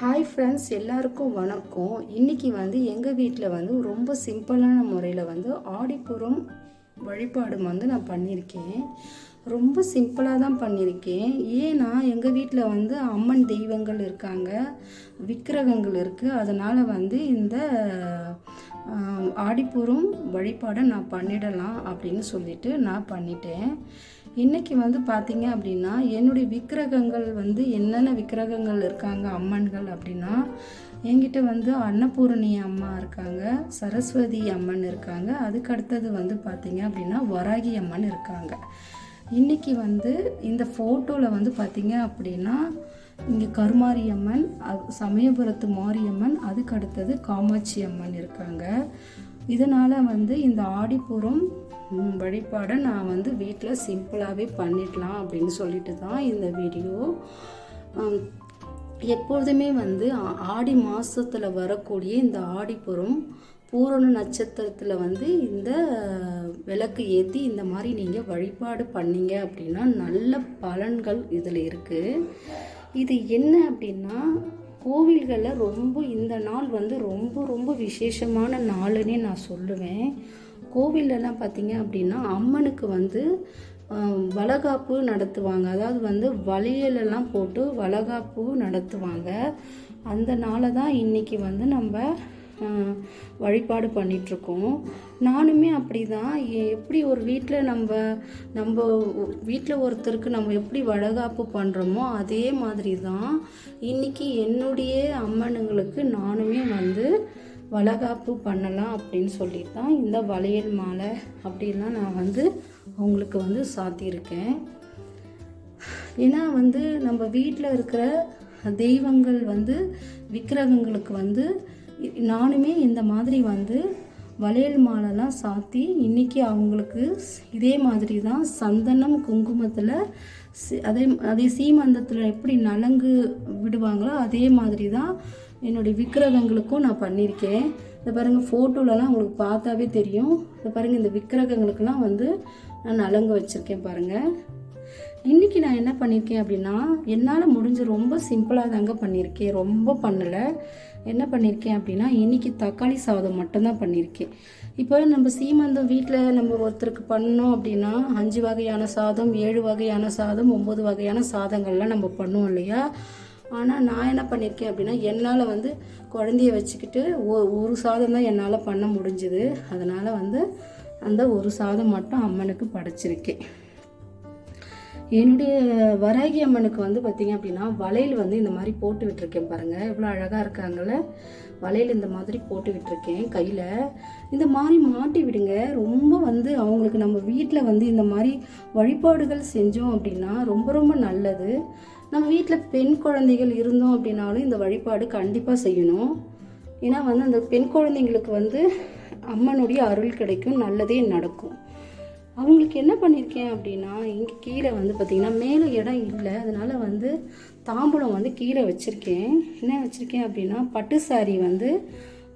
Hi friends எல்லாருக்கும் வணக்கம். இன்னைக்கு வந்து எங்கள் வீட்டில் வந்து ரொம்ப சிம்பிளான முறையில் வந்து ஆடிப்புறம் வழிபாடு வந்து நான் பண்ணியிருக்கேன். ரொம்ப சிம்பிளாக தான் பண்ணியிருக்கேன். ஏன்னா எங்கள் வீட்டில் வந்து அம்மன் தெய்வங்கள் இருக்காங்க விக்கிரகங்கள் இருக்குது அதனால் வந்து இந்த ஆடிப்புறம் வழிபாடை நான் பண்ணிடலாம் அப்படின்னு சொல்லிட்டு நான் பண்ணிட்டேன். இன்னைக்கு வந்து பார்த்தீங்க அப்படின்னா என்னுடைய விக்கிரகங்கள் வந்து என்னென்ன விக்கிரகங்கள் இருக்காங்க அம்மன்கள் அப்படின்னா என்கிட்ட வந்து அன்னபூரணி அம்மா இருக்காங்க சரஸ்வதி அம்மன் இருக்காங்க அதுக்கு அடுத்தது வந்து பார்த்தீங்க அப்படின்னா வராகி அம்மன் இருக்காங்க. இன்னைக்கு வந்து இந்த ஃபோட்டோவில் வந்து பார்த்தீங்க அப்படின்னா இங்கே கருமாரியம்மன் அது சமயபுரத்து மாரியம்மன் அதுக்கு அடுத்தது காமாட்சி அம்மன் இருக்காங்க. இதனால் வந்து இந்த ஆடிப்புறம் வழிபாடை நான் வந்து வீட்டில் சிம்பிளாகவே பண்ணிடலாம் அப்படின்னு சொல்லிட்டு தான் இந்த வீடியோ. எப்பொழுதுமே வந்து ஆடி மாதத்தில் வரக்கூடிய இந்த ஆடிப்புறம் பூரண நட்சத்திரத்தில் வந்து இந்த விளக்கு ஏற்றி இந்த மாதிரி நீங்கள் வழிபாடு பண்ணீங்க அப்படின்னா நல்ல பலன்கள் இதில் இருக்குது இது என்ன அப்படின்னா கோவில்களில் ரொம்ப இந்த நாள் வந்து ரொம்ப ரொம்ப விசேஷமான நாளுன்னே நான் சொல்லுவேன். கோவில்லலாம் பார்த்தீங்க அப்படின்னா அம்மனுக்கு வந்து வளகாப்பு நடத்துவாங்க. அதாவது வந்து வளையலெல்லாம் போட்டு வளகாப்பு நடத்துவாங்க. அந்த நாளை தான் இன்னைக்கு வந்து நம்ம வழிபாடு பண்ணிகிட்ருக்கோம் நானுமே அப்படி தான் எப்படி ஒரு வீட்டில் நம்ம நம்ம வீட்டில் ஒருத்தருக்கு நம்ம எப்படி வளகாப்பு பண்ணுறோமோ அதே மாதிரி தான் இன்னைக்கு என்னுடைய அம்மனுங்களுக்கு நானுமே வந்து வளகாப்பு பண்ணலாம் அப்படின்னு சொல்லி தான் இந்த வளையல் மாலை அப்படின்லாம் நான் வந்து அவங்களுக்கு வந்து சாத்தியிருக்கேன். ஏன்னா வந்து நம்ம வீட்டில் இருக்கிற தெய்வங்கள் வந்து விக்கிரகங்களுக்கு வந்து நானுமே இந்த மாதிரி வந்து வளையல் மாலைலாம் சாத்தி இன்னைக்கு அவங்களுக்கு இதே மாதிரி தான் சந்தனம் குங்குமத்தில் அதே அதே சீமந்தத்தில் எப்படி நலங்கு விடுவாங்களோ அதே மாதிரி தான் என்னுடைய விக்கிரகங்களுக்கும் நான் பண்ணியிருக்கேன். இந்த பாருங்கள் ஃபோட்டோலலாம் உங்களுக்கு பார்த்தாவே தெரியும். இந்த பாருங்கள் இந்த விக்கிரகங்களுக்கெல்லாம் வந்து நான் நலங்கு வச்சுருக்கேன் பாருங்கள் இன்றைக்கி நான் என்ன பண்ணியிருக்கேன் அப்படின்னா என்னால் முடிஞ்ச ரொம்ப சிம்பிளாக தாங்க பண்ணியிருக்கேன். ரொம்ப பண்ணலை. என்ன பண்ணியிருக்கேன் அப்படின்னா இன்றைக்கி தக்காளி சாதம் மட்டும்தான் பண்ணியிருக்கேன் இப்போ நம்ம சீமந்தம் வீட்டில் நம்ம ஒருத்தருக்கு பண்ணோம் அப்படின்னா அஞ்சு வகையான சாதம் ஏழு வகையான சாதம் ஒம்பது வகையான சாதங்கள்லாம் நம்ம பண்ணுவோம் இல்லையா? ஆனால் நான் என்ன பண்ணியிருக்கேன் அப்படின்னா என்னால் வந்து குழந்தைய வச்சுக்கிட்டு ஒ- ஒரு சாதம் தான் என்னால் பண்ண முடிஞ்சுது. அதனால் வந்து அந்த ஒரு சாதம் மட்டும் அம்மனுக்கு படைச்சிருக்கேன். என்னுடைய வராகி அம்மனுக்கு வந்து பார்த்தீங்க அப்படின்னா வளையல் வந்து இந்த மாதிரி போட்டு விட்டுருக்கேன் பாருங்கள் எவ்வளோ அழகாக இருக்காங்கல்ல? வளையல் இந்த மாதிரி போட்டு விட்டுருக்கேன் கையில். இந்த மாதிரி மாட்டி விடுங்க. ரொம்ப வந்து அவங்களுக்கு நம்ம வீட்டில் வந்து இந்த மாதிரி வழிபாடுகள் செஞ்சோம் அப்படின்னா ரொம்ப ரொம்ப நல்லது. நம்ம வீட்டில் பெண் குழந்தைகள் இருந்தோம் அப்படின்னாலும் இந்த வழிபாடு கண்டிப்பாக செய்யணும். ஏன்னா வந்து அந்த பெண் குழந்தைங்களுக்கு வந்து அம்மனுடைய அருள் கிடைக்கும் நல்லதே நடக்கும். அவங்களுக்கு என்ன பண்ணியிருக்கேன் அப்படின்னா இங்கே கீழே வந்து பார்த்திங்கன்னா மேலே இடம் இல்லை. அதனால் வந்து தாம்பூலம் வந்து கீழே வச்சுருக்கேன். என்ன வச்சுருக்கேன் அப்படின்னா பட்டு சாரீ வந்து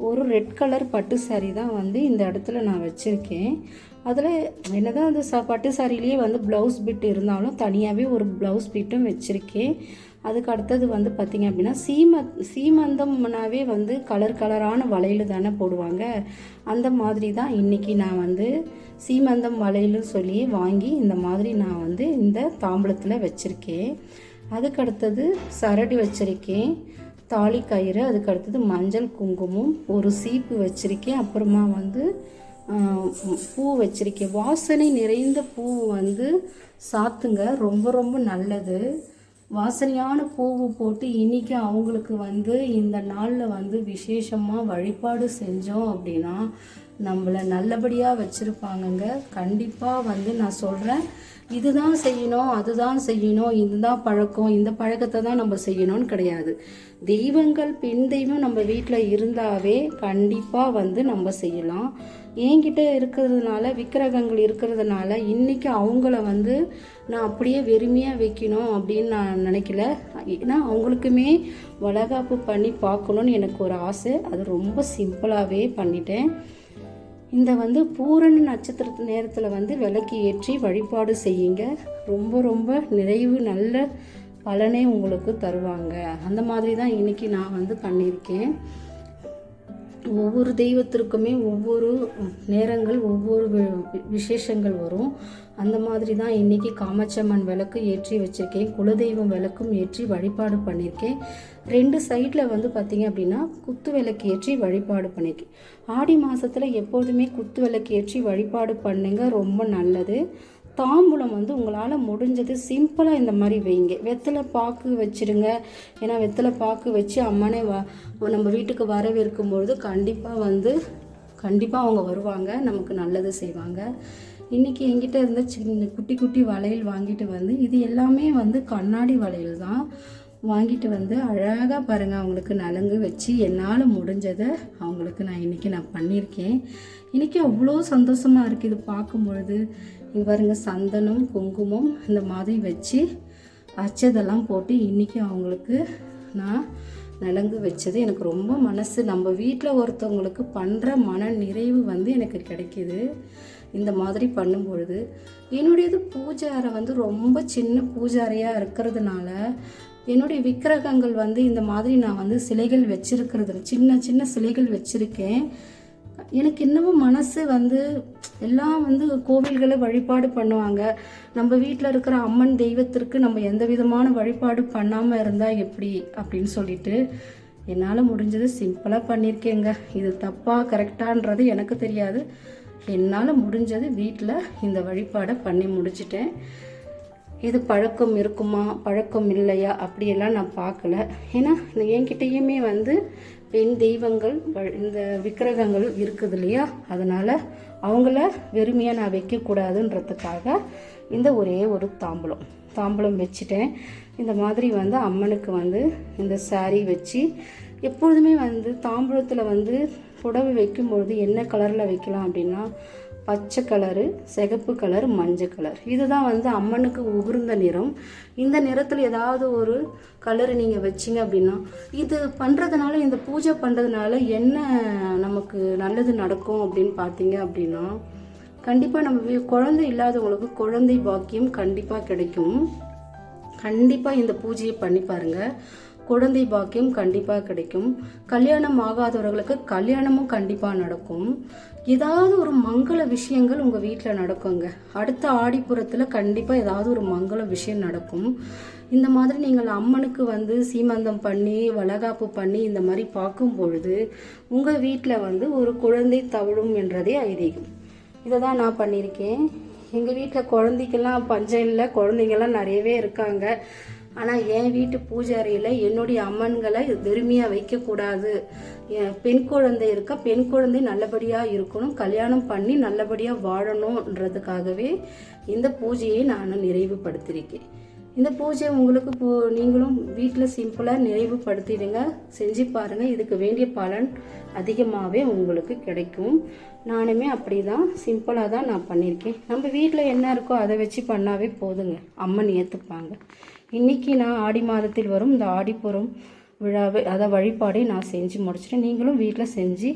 ஒரு ரெட் கலர் பட்டு சாரீ தான் வந்து இந்த இடத்துல நான் வச்சுருக்கேன். அதில் என்னதான் அந்த ச பட்டு சாரிலேயே வந்து ப்ளவுஸ் பிட் இருந்தாலும் தனியாகவே ஒரு ப்ளவுஸ் பிட்டும் வச்சுருக்கேன். அதுக்கு அடுத்தது வந்து பார்த்திங்க அப்படின்னா சீம சீமந்தம்னாவே வந்து கலர் கலரான வளையல் தானே போடுவாங்க. அந்த மாதிரி தான் இன்றைக்கி நான் வந்து சீமந்தம் வளையலும் சொல்லி வாங்கி இந்த மாதிரி நான் வந்து இந்த தாம்பளத்தில் வச்சுருக்கேன். அதுக்கு அடுத்தது வச்சுருக்கேன். தாலி கயிறு அதுக்கு அடுத்தது மஞ்சள் குங்குமம் ஒரு சீப்பு வச்சுருக்கேன். அப்புறமா வந்து பூ வச்சுருக்கேன். வாசனை நிறைந்த பூ வந்து சாத்துங்க. ரொம்ப ரொம்ப நல்லது. வாசனையான பூவு போட்டு இன்னைக்கு அவங்களுக்கு வந்து இந்த நாளில் வந்து விசேஷமாக வழிபாடு செஞ்சோம் அப்படின்னா நம்மளை நல்லபடியாக வச்சுருப்பாங்கங்க. கண்டிப்பாக வந்து நான் சொல்கிறேன் இதுதான் செய்யணும் அதுதான் செய்யணும் இதுதான் பழக்கம் இந்த பழக்கத்தை தான் நம்ம செய்யணும்னு கிடையாது. தெய்வங்கள் பெண் தெய்வம் நம்ம வீட்டில் இருந்தாவே கண்டிப்பாக வந்து நம்ம செய்யலாம். என்கிட்ட இருக்கிறதுனால விக்கிரகங்கள் இருக்கிறதுனால இன்னைக்கு அவங்கள வந்து நான் அப்படியே வெறுமையாக வைக்கணும் அப்படின்னு நான் நினைக்கல. ஏன்னா அவங்களுக்குமே வளகாப்பு பண்ணி பார்க்கணுன்னு எனக்கு ஒரு ஆசை. அது ரொம்ப சிம்பிளாகவே பண்ணிட்டேன். இந்த வந்து பூரண நட்சத்திர நேரத்தில் வந்து விளக்கு ஏற்றி வழிபாடு செய்யுங்க. ரொம்ப ரொம்ப நிறைவு நல்ல பலனே உங்களுக்கு தருவாங்க. அந்த மாதிரி தான் இன்னைக்கு நான் வந்து பண்ணியிருக்கேன். ஒவ்வொரு தெய்வத்திற்குமே ஒவ்வொரு நேரங்கள் ஒவ்வொரு வி- விசேஷங்கள் வரும். அந்த மாதிரி தான் இன்னைக்கு காமாட்சம்மன் விளக்கு ஏற்றி வச்சிருக்கேன். குலதெய்வம் விளக்கும் ஏற்றி வழிபாடு பண்ணியிருக்கேன். ரெண்டு சைடில் வந்து பார்த்திங்க அப்படின்னா குத்து விளக்கு ஏற்றி வழிபாடு பண்ணியிருக்கேன். ஆடி மாதத்தில் எப்போதுமே குத்து விளக்கு ஏற்றி வழிபாடு பண்ணுங்க. ரொம்ப நல்லது. தாம்பூலம் வந்து உங்களால் முடிஞ்சது சிம்பிளாக இந்த மாதிரி வைங்க. வெத்தலை பாக்கு வச்சுருங்க. ஏன்னா வெத்தலை பாக்கு வச்சு அம்மனே வ நம்ம வீட்டுக்கு வரவேற்கும் பொழுது கண்டிப்பாக வந்து கண்டிப்பாக அவங்க வருவாங்க. நமக்கு நல்லது செய்வாங்க. இன்றைக்கி என்கிட்ட இருந்த சின்ன குட்டி குட்டி வளையல் வாங்கிட்டு வந்து இது எல்லாமே வந்து கண்ணாடி வளையல் தான். வாங்கிட்டு வந்து அழகாக பாருங்கள் அவங்களுக்கு நலங்கு வச்சு என்னால் முடிஞ்சதை அவங்களுக்கு நான் இன்றைக்கி நான் பண்ணியிருக்கேன். இன்றைக்கி அவ்வளோ சந்தோஷமாக இருக்குது இது பார்க்கும் பொழுது. இங்க பாருங்க சந்தனம் குங்குமம் இந்த மாதிரி வச்சு அச்சதெல்லாம் போட்டு இன்றைக்கி அவங்களுக்கு நான் நலங்கு வச்சது. எனக்கு ரொம்ப மனசு நம்ம வீட்டில் ஒருத்தவங்களுக்கு பண்ணுற மன நிறைவு வந்து எனக்கு கிடைக்கிது. இந்த மாதிரி பண்ணும்பொழுது என்னுடையது பூஜை அறை வந்து ரொம்ப சின்ன பூஜை அறையாக இருக்கிறதுனால என்னுடைய விக்கிரகங்கள் வந்து இந்த மாதிரி நான் வந்து சிலைகள் வச்சுருக்கிறது சின்ன சின்ன சிலைகள் வச்சுருக்கேன். எனக்கு இன்னமும் மனசு வந்து எல்லாம் வந்து கோவில்களை வழிபாடு பண்ணுவாங்க. நம்ம வீட்டில் இருக்கிற அம்மன் தெய்வத்திற்கு நம்ம எந்த விதமான வழிபாடு பண்ணாமல் இருந்தால் எப்படி அப்படின்னு சொல்லிட்டு என்னால் முடிஞ்சது சிம்பிளாக பண்ணியிருக்கேங்க இது தப்பாக கரெக்டான்றது எனக்கு தெரியாது. என்னால் முடிஞ்சது வீட்டில் இந்த வழிபாடை பண்ணி முடிச்சிட்டேன். இது பழக்கம் இருக்குமா? பழக்கம் இல்லையா? அப்படியெல்லாம் நான் பார்க்கல. ஏன்னா இந்த என்கிட்டயுமே வந்து பெண் தெய்வங்கள் இந்த விக்கிரகங்கள் இருக்குது இல்லையா? அதனால் அவங்கள வெறுமையாக நான் வைக்கக்கூடாதுன்றதுக்காக இந்த ஒரே ஒரு தாம்பூலம் தாம்பூலம் வச்சுட்டேன். இந்த மாதிரி வந்து அம்மனுக்கு வந்து இந்த சாரீ வச்சு எப்பொழுதுமே வந்து தாம்பூலத்தில் வந்து புடவை வைக்கும்பொழுது என்ன கலரில் வைக்கலாம் அப்படின்னா பச்சை கலரு சிகப்பு கலர் மஞ்சள் கலர். இதுதான் வந்து அம்மனுக்கு உகுர்ந்த நிறம். இந்த நிறத்தில் ஏதாவது ஒரு கலர் நீங்கள் வச்சிங்க அப்படின்னா இது பண்ணுறதுனால இந்த பூஜை பண்ணுறதுனால என்ன நமக்கு நல்லது நடக்கும் அப்படின்னு பார்த்தீங்க அப்படின்னா கண்டிப்பாக நம்ம குழந்தை இல்லாதவங்களுக்கு குழந்தை பாக்கியம் கண்டிப்பாக கிடைக்கும். கண்டிப்பாக இந்த பூஜையை பண்ணி பாருங்கள் குழந்தை பாக்கியம் கண்டிப்பாக கிடைக்கும். கல்யாணம் ஆகாதவர்களுக்கு கல்யாணமும் கண்டிப்பாக நடக்கும். ஏதாவது ஒரு மங்கள விஷயங்கள் உங்கள் வீட்டில் நடக்குங்க. அடுத்த ஆடிப்புறத்தில் கண்டிப்பாக ஏதாவது ஒரு மங்கள விஷயம் நடக்கும். இந்த மாதிரி நீங்கள் அம்மனுக்கு வந்து சீமந்தம் பண்ணி வளகாப்பு பண்ணி இந்த மாதிரி பார்க்கும் பொழுது உங்கள் வீட்டில் வந்து ஒரு குழந்தை தவழும் என்றதே ஐதீகம். இதை தான் நான் பண்ணியிருக்கேன். எங்கள் வீட்டில் குழந்தைக்கெல்லாம் பஞ்சம் இல்லை. குழந்தைங்கெல்லாம் நிறையவே இருக்காங்க. ஆனால் என் வீட்டு பூஜை அறையில் என்னுடைய அம்மன்களை வெறுமையாக வைக்கக்கூடாது. என் பெண் குழந்தை இருக்கா பெண் குழந்தை நல்லபடியாக இருக்கணும் கல்யாணம் பண்ணி நல்லபடியாக வாழணுன்றதுக்காகவே இந்த பூஜையை நான் நிறைவுபடுத்தியிருக்கேன் இந்த பூஜை உங்களுக்கு போ நீங்களும் வீட்டில் சிம்பிளாக நிறைவுபடுத்திடுங்க. செஞ்சு பாருங்கள் இதுக்கு வேண்டிய பலன் அதிகமாகவே உங்களுக்கு கிடைக்கும். நானுமே அப்படி தான் சிம்பிளாக தான் நான் பண்ணியிருக்கேன். நம்ம வீட்டில் என்ன இருக்கோ அதை வச்சு பண்ணாவே போதுங்க. அம்மன் ஏற்றுப்பாங்க இன்றைக்கி நான் ஆடி மாதத்தில் வரும் இந்த ஆடிப்புறம் விழாவை அதை வழிபாடை நான் செஞ்சு முடிச்சிட்டேன். நீங்களும் வீட்டில் செஞ்சு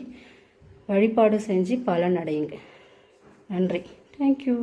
வழிபாடு செஞ்சு பலன் அடையுங்க நன்றி தேங்க்யூ